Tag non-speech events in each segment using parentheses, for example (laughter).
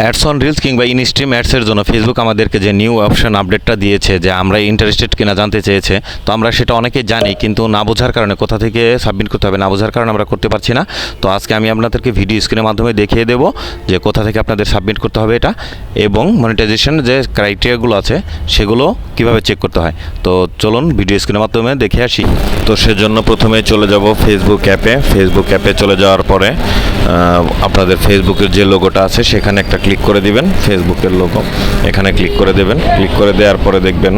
Ads on reels কিংবা instream অ্যাডসের জন্য ফেসবুক আমাদেরকে যে নিউ অপশন আপডেটটা দিয়েছে যে আমরা ইন্টারেস্টেড কিনা জানতে চেয়েছে, তো আমরা সেটা অনেকেই জানি কিন্তু না বোঝার কারণে কোথা থেকে সাবমিট করতে হবে না বোঝার কারণে আমরা করতে পারছি না। তো আজকে আমি আপনাদেরকে ভিডিও স্ক্রিনের মাধ্যমে দেখিয়ে দেবো যে কোথা থেকে আপনাদের সাবমিট করতে হবে এটা এবং মনিটাইজেশন যে ক্রাইটেরিয়াগুলো আছে সেগুলো কীভাবে চেক করতে হয়। তো চলুন ভিডিও স্ক্রিনের মাধ্যমে দেখে আসি। তো সেজন্য প্রথমে চলে যাব ফেসবুক অ্যাপে ফেসবুক অ্যাপে চলে যাওয়ার পরে আপনাদের ফেসবুকের যে লোগোটা আছে, সেখানে একটা ক্লিক করে দিবেন ফেসবুকের লোগো এখানে ক্লিক করে দেবেন। ক্লিক করে দেওয়ার পরে দেখবেন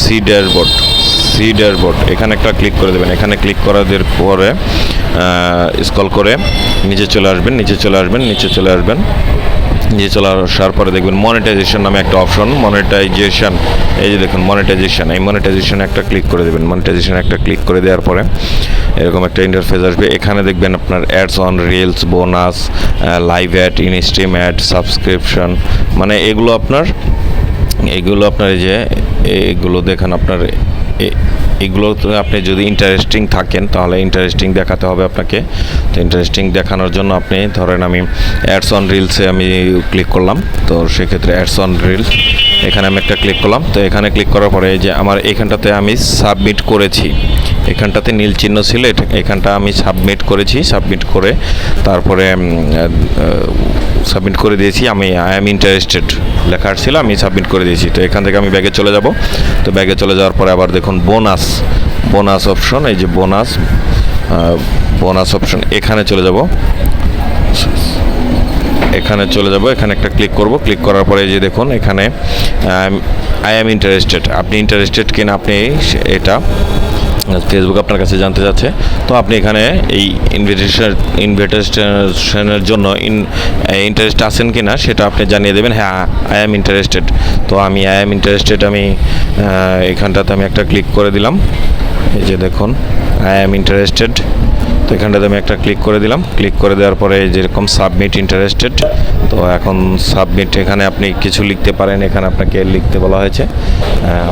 সি ড্যাশবোর্ড সি ড্যাশবোর্ড এখানে একটা ক্লিক করে দেবেন। এখানে ক্লিক করার পরে স্কল করে নিচে চলে আসবেন, নিচে চলে আসবেন, নিচে চলে আসবেন। নিচে চলে আসার পরে দেখবেন মনিটাইজেশন নামে একটা অপশন মনিটাইজেশন এই যে দেখুন মনিটাইজেশন এই মনিটাইজেশন একটা ক্লিক করে দেবেন। মনিটাইজেশন একটা ক্লিক করে দেওয়ার পরে এরকম একটা ইন্টারফেস আসবে। এখানে দেখবেন আপনার ads on reels bonus live ad instream ad subscription মানে এগুলো আপনার এগুলো আপনার এই যে, এগুলো দেখেন আপনার এ- এগুলোতে আপনি যদি ইন্টারেস্টিং থাকেন, তাহলে ইন্টারেস্টিং দেখাতে হবে আপনাকে। তো ইন্টারেস্টিং দেখানোর জন্য আপনি, ধরেন আমি অ্যাডস অন রিলসে আমি ক্লিক করলাম, তো সেক্ষেত্রে অ্যাডস অন রিলস এখানে আমি একটা ক্লিক করলাম। তো এখানে ক্লিক করার পরে যে আমার এখানটাতে আমি সাবমিট করেছি, এখানটাতে নীল চিহ্ন ছিল এখানটা আমি সাবমিট করেছি সাবমিট করে তারপরে সাবমিট করে দিয়েছি, আমি আই এম ইন্টারেস্টেড লেখা ছিল, আমি সাবমিট করে দিয়েছি। তো এখান থেকে আমি ব্যাগে চলে যাব। তো ব্যাগে চলে যাওয়ার পরে আবার দেখুন বোনাস বোনাস অপশন এই যে বোনাস বোনাস অপশন এখানে চলে যাব। এখানে চলে যাব, এখানে একটা ক্লিক করব। ক্লিক করার পরে যে দেখুন, এখানে আই অ্যাম ইন্টারেস্টেড আপনি ইন্টারেস্টেড কিনা, আপনি এটা ফেসবুক আপনার কাছে জানতে চাচ্ছে তো আপনি এখানে এই ইনভিটেশন ইনভিটেশনের জন্য ইন ইন্টারেস্ট আছেন কি না সেটা আপনি জানিয়ে দেবেন। হ্যাঁ আই অ্যাম ইন্টারেস্টেড তো আমি আই অ্যাম ইন্টারেস্টেড আমি এখানটাতে আমি একটা ক্লিক করে দিলাম। এই যে দেখুন আই অ্যাম ইন্টারেস্টেড তো এখানটাতে আমি একটা ক্লিক করে দিলাম। ক্লিক করে দেওয়ার পরে যেরকম সাবমিট ইন্টারেস্টেড তো এখন সাবমিট এখানে আপনি কিছু লিখতে পারেন। এখানে আপনাকে লিখতে বলা হয়েছে।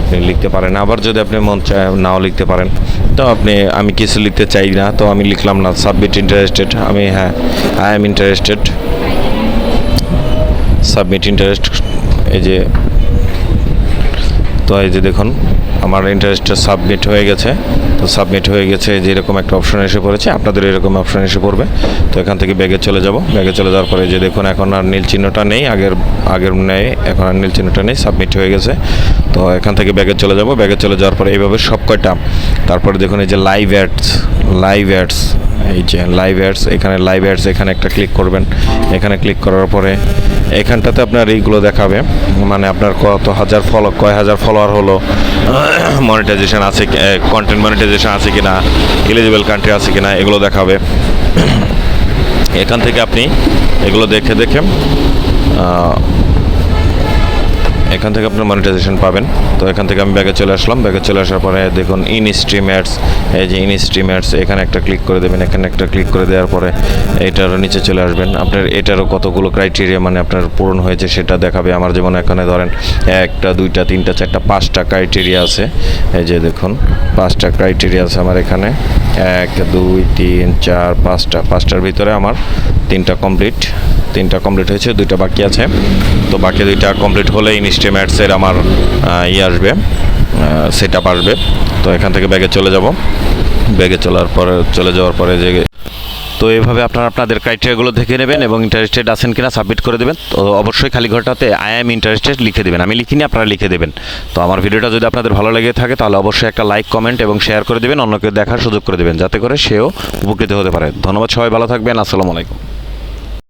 আপনি লিখতে পারেন। আবার যদি আপনি মন চায়, নাও লিখতে পারেন। তো আপনি, আমি কিছু লিখতে চাই না। তো আমি লিখলাম না সাবমিট ইন্টারেস্টেড আমি হ্যাঁ I am interested submit interest এই যে তো এই যে দেখুন, আমার ইন্টারেস্টটা সাবমিট হয়ে গেছে। তো সাবমিট হয়ে গেছে যে এরকম একটা অপশন এসে পড়েছে, আপনাদের এরকম অপশন এসে পড়বে। তো এখান থেকে ব্যাগে চলে যাব। ব্যাগে চলে যাওয়ার পরে যে দেখুন, এখন আর নীল চিহ্নটা নেই, আগের আগের নেই, এখন আর নীল চিহ্নটা নেই সাবমিট হয়ে গেছে। তো এখান থেকে ব্যাগে চলে যাব। ব্যাগে চলে যাওয়ার পরে এইভাবে সব কয়টা, তারপরে দেখুন এই যে লাইভ অ্যাডস লাইভ অ্যাডস এই যে লাইভ অ্যাডস এখানে লাইভ অ্যাডস এখানে একটা ক্লিক করবেন। এখানে ক্লিক করার পরে এখানটাতে আপনার এইগুলো দেখাবে। মানে আপনার কত হাজার ফলো কয় হাজার ফলোয়ার হলো? মনিটাইজেশান আছে কন্টেন্ট মনিটাইজেশান আছে কি না এলিজিবল কান্ট্রি আছে কি না এগুলো দেখাবে। (coughs) এখান থেকে আপনি এগুলো দেখে দেখে এখান থেকে আপনার মনিটাইজেশন পাবেন। তো এখান থেকে আমি ব্যাগে চলে আসলাম। ব্যাগে চলে আসার পরে দেখুন ইন স্ট্রিম অ্যাডস এই যে ইন স্ট্রিম অ্যাডস এখানে একটা ক্লিক করে দেবেন। এখানে একটা ক্লিক করে দেওয়ার পরে এটারও নিচে চলে আসবেন। আপনার এটারও কতগুলো ক্রাইটেরিয়া মানে আপনার পূরণ হয়েছে সেটা দেখাবে। আমার যেমন এখানে ধরেন একটা, দুইটা, তিনটা, চারটা, পাঁচটা ক্রাইটেরিয়া আছে। এই যে দেখুন, পাঁচটা ক্রাইটেরিয়া আছে আমার এখানে। এক, দুই, তিন, চার, পাঁচটা। পাঁচটার ভিতরে আমার তিনটা কমপ্লিট তিনটা কমপ্লিট হয়েছে, দুইটা বাকি আছে। তো বাকি দুইটা কমপ্লিট হলে ইনস্ট্রিম ম্যাটসের আমার ইয়ে আসবে সেট আপ আসবে। তো এখান থেকে ব্যাগে চলে যাব। ব্যাগে চলার পরে, চলে যাওয়ার পরে যে তো এইভাবে আপনারা আপনাদের ক্রাইটেরিয়াগুলো দেখে নেবেন এবং ইন্টারেস্টেড আছেন কিনা সাবমিট করে দেবেন। তো অবশ্যই খালি ঘরটাতে আই এম ইন্টারেস্টেড লিখে দেবেন। আমি লিখিনি, আপনারা লিখে দেবেন। তো আমার ভিডিওটা যদি আপনাদের ভালো লেগে থাকে, তাহলে অবশ্যই একটা লাইক কমেন্ট এবং শেয়ার করে দেবেন। অন্যকে দেখার সুযোগ করে দেবেন। যাতে করে সেও উপকৃত হতে পারে। ধন্যবাদ সবাই, ভালো থাকবেন। আসসালামু আলাইকুম।